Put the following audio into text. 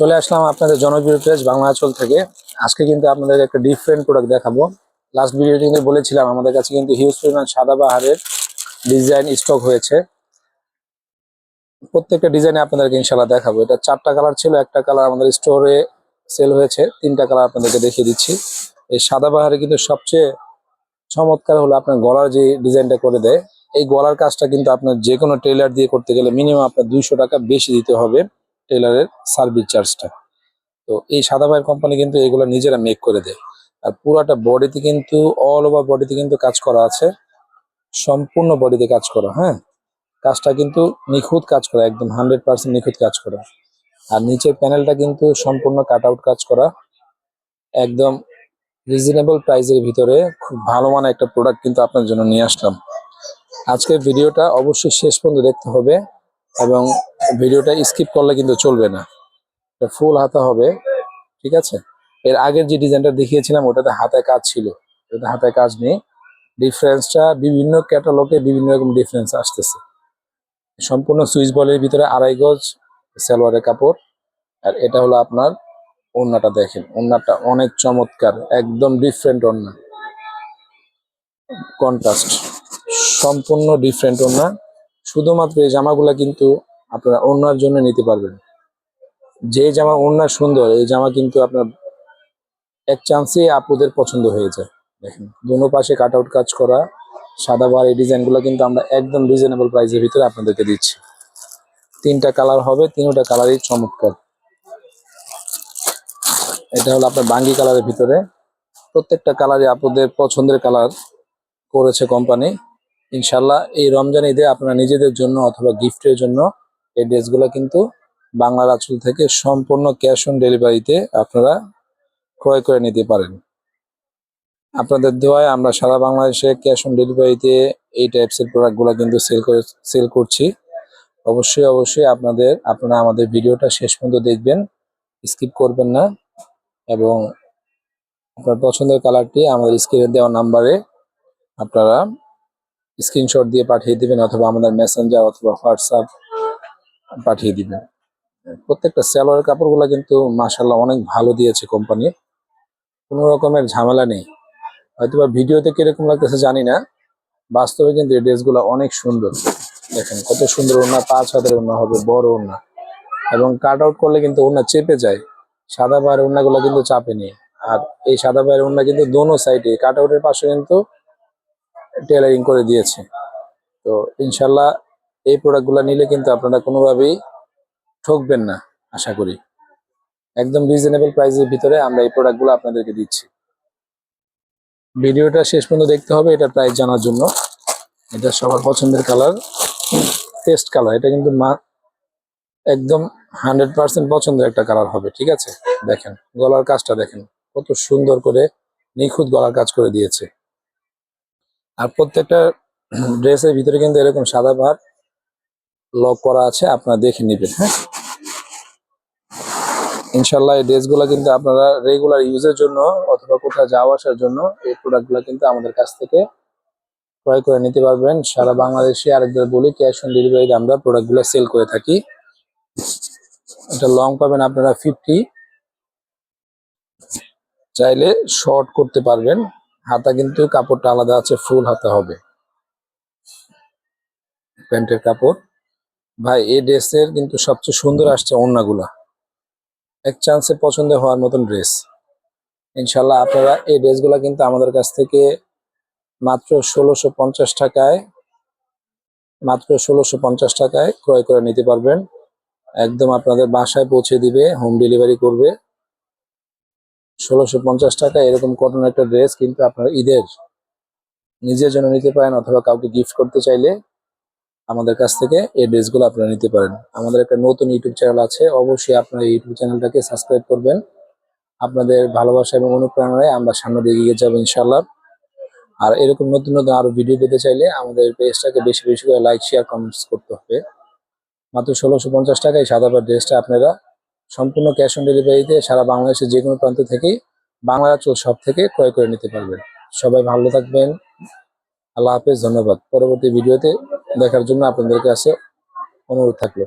চলে আসলাম আপনাদের জনপ্রিয় পেজ বাংলাচল থেকে। আজকে কিন্তু আপনাদের একটা ডিফারেন্ট প্রোডাক্ট দেখাবো। লাস্ট ভিডিওতে কিন্তু বলেছিলাম, আমাদের কাছে কিন্তু হিউজ পরিমাণ সাদাবাহারের ডিজাইন স্টক হয়েছে। প্রত্যেকটা ডিজাইনে আপনাদেরকে ইনশাল্লাহ দেখাবো। এটা চারটা কালার ছিল, একটা কালার আমাদের স্টোরে সেল হয়েছে, তিনটা কালার আপনাদেরকে দেখিয়ে দিচ্ছি। এই সাদাবাহারে কিন্তু সবচেয়ে চমৎকার হলো আপনার গলার যে ডিজাইনটা করে দেয়। এই গলার কাজটা কিন্তু আপনার যে কোনো টেলার দিয়ে করতে গেলে মিনিমাম আপনার দুইশো টাকা বেশি দিতে হবে। টেলারের সার্ভিস চার্জটা তো এই সাদাবাহার কোম্পানি কিন্তু এগুলো নিজেরা মেক করে দেয়। আর পুরাটা বডিতে কিন্তু অল ওভার বডিতে কিন্তু কাজ করা আছে। সম্পূর্ণ বডিতে কাজ করা হ্যাঁ? কাজটা কিন্তু নিখুঁত কাজ করা, একদম হান্ড্রেড পার্সেন্ট নিখুঁত কাজ করা। আর নিচের প্যানেলটা কিন্তু সম্পূর্ণ কাট আউট কাজ করা। একদম রিজনেবল প্রাইসের ভিতরে খুব ভালো মানের একটা প্রোডাক্ট কিন্তু আপনার জন্য নিয়ে আসলাম। আজকের ভিডিওটা অবশ্যই শেষ পর্যন্ত দেখতে হবে এবং ভিডিওটা স্কিপ করলে কিন্তু চলবে না। ফুল হাতা হবে, ঠিক আছে? এর আগের যে ডিজাইনটা দেখিয়েছিলাম, ওটাতে হাতায় কাজ ছিল। ওটাতে হাতায় কাজ নেই। ডিফারেন্সটা বিভিন্ন ক্যাটালগে বিভিন্ন রকম ডিফারেন্স আসতেছে। সম্পূর্ণ সুইচ বলের ভিতরে আড়াই গজ সালোয়ারের কাপড়। আর এটা হলো আপনার ওড়নাটা দেখেন। ওড়নাটা অনেক চমৎকার, একদম ডিফারেন্ট ওড়না। কন্ট্রাস্ট সম্পূর্ণ ডিফারেন্ট ওড়না। শুধুমাত্র এই জামাগুলা কিন্তু আপনারা ওড়নার জন্য নিতে পারবেন। যে জামা ওড়না সুন্দর, এই জামা কিন্তু আপনার এক চান্সে আপুদের পছন্দ হয়ে যায়। দেখেন, দুনো পাশে কাট আউট কাজ করা, সাদা বার এই ডিজাইনগুলো কিন্তু আমরা একদম রিজনেবল প্রাইসের ভিতরে আপনাদেরকে দিচ্ছি। তিনটা কালার হবে, তিনটা কালারই চমৎকার। এটা হলো আপনার বাঙ্গি কালারের ভিতরে। প্রত্যেকটা কালারই আপনাদের পছন্দের কালার করেছে কোম্পানি ইনশাল্লাহ এই রমজান ঈদে আপনারা নিজেদের জন্য অথবা গিফটের জন্য এই ড্রেসগুলো কিন্তু বাংলার রাচুল থেকে সম্পূর্ণ ক্যাশ অন ডেলিভারিতে আপনারা ক্রয় করে নিতে পারেন। আপনাদের দোয়ায় আমরা সারা বাংলাদেশে ক্যাশ অন ডেলিভারিতে এই টাইপসের প্রোডাক্টগুলো কিন্তু সেল করে, সেল করছি। অবশ্যই অবশ্যই আপনাদের, আপনারা আমাদের ভিডিওটা শেষ পর্যন্ত দেখবেন, স্কিপ করবেন না। এবং আপনার পছন্দের কালারটি আমাদের স্ক্রিনে দেওয়া নাম্বারে আপনারা স্ক্রিনশট দিয়ে পাঠিয়ে দেবেন অথবা আমাদের মেসেঞ্জার অথবা হোয়াটসঅ্যাপ পাঠিয়ে দিবেন প্রত্যেকটা সেলোয়ার কাপড়গুলো কিন্তু মাসাল্লাহ অনেক ভালো দিয়েছে কোম্পানি। কোনো রকমের ঝামেলা নেই। হয়তোবা ভিডিওতে কীরকম লাগতেছে জানি না। বাস্তবে কিন্তু এই ড্রেসগুলো অনেক সুন্দর। দেখেন কত সুন্দর ওড়না, পাঁচ হাতের ওড়না হবে, বড় ওড়না। এবং কাট আউট করলে কিন্তু ওড়না চেপে যায়। সাদা পায়ের ওড়নাগুলো কিন্তু চাপে নেই। আর এই সাদা পায়ের ওড়না কিন্তু দোনো সাইডে, কাট আউটের পাশে কিন্তু টেলারিং করে দিয়েছে। তো ইনশাল্লাহ এই প্রোডাক্টগুলো নিলে কিন্তু আপনারা কোনোভাবেই ঠকবেন না, আশা করি। একদম রিজনেবল প্রাইসের ভিতরে আমরা এই প্রোডাক্টগুলো আপনাদেরকে দিচ্ছি। ভিডিওটা শেষ পর্যন্ত দেখতে হবে, এটা প্রাইস জানার জন্য। এটা সবার পছন্দের কালার টেস্ট কালার এটা কিন্তু মা একদম হান্ড্রেড পার্সেন্ট পছন্দের একটা কালার হবে, ঠিক আছে? দেখেন, গলার কাজটা দেখেন, কত সুন্দর করে নিখুঁত গলার কাজ করে দিয়েছে। আর প্রত্যেকটা ড্রেসের ভিতরে কিন্তু এরকম সাদা ভাত লক করা আছে, আপনারা দেখে নেবেন হ্যাঁ? ইনশাল্লাহ এই ড্রেসগুলো কিন্তু আপনারা রেগুলার ইউজের জন্য অথবা কোথাও যাওয়া আসার জন্য এই প্রোডাক্টগুলো কিন্তু আমাদের কাছ থেকে ক্রয় করে নিতে পারবেন। সারা বাংলাদেশে আরেকবার বলি ক্যাশ অন ডেলিভারিতে আমরা প্রোডাক্টগুলো সেল করে থাকি। এটা লং পাবেন আপনারা ফিফটি চাইলে শর্ট করতে পারবেন। হাতা কিন্তু কাপড়টা আলাদা আছে ফুল হাতা হবে। প্যান্টের কাপড়। ভাই, এই ড্রেসের কিন্তু সবচেয়ে সুন্দর আসছে ওড়নাগুলা। এক চান্সে পছন্দ হওয়ার মতন ড্রেস। ইনশাল্লাহ আপনারা এই ড্রেসগুলো কিন্তু আমাদের কাছ থেকে মাত্র ষোলোশো পঞ্চাশ টাকায়, মাত্র ষোলোশো পঞ্চাশ টাকায় ক্রয় করে নিতে পারবেন। একদম আপনাদের বাসায় পৌঁছে দিবে হোম ডেলিভারি করবে। ষোলোশো পঞ্চাশ টাকা এরকম কটন একটা ড্রেস কিন্তু আপনারা ঈদের নিজের জন্য নিতে পারেন অথবা কাউকে গিফট করতে চাইলে। আমাদের কাছ থেকে এই ড্রেসগুলো আপনারা নিতে পারেন। আমাদের একটা নতুন ইউটিউব চ্যানেল আছে, অবশ্যই আপনারা ইউটিউব চ্যানেলটাকে সাবস্ক্রাইব করবেন। আপনাদের ভালোবাসা এবং অনুপ্রেরণায় আমরা সামনে দিয়ে এগিয়ে যাব ইনশাল্লাহ আর এরকম নতুন নতুন আরও ভিডিও পেতে চাইলে আমাদের পেজটাকে বেশি বেশি করে লাইক, শেয়ার কমেন্টস করতে হবে। মাত্র ষোলোশো পঞ্চাশ টাকায় সাদা পাড় ড্রেসটা আপনারা সম্পূর্ণ ক্যাশ অন ডেলিভারিতে সারা বাংলাদেশের যে কোনো প্রান্ত থেকেই বাংলা চোর সব থেকে ক্রয় করে নিতে পারবেন। সবাই ভালো থাকবেন। আল্লাহ হাফেজ, ধন্যবাদ। পরবর্তী ভিডিওতে দেখার জন্য আপনাদের কাছে অনুরোধ থাকল।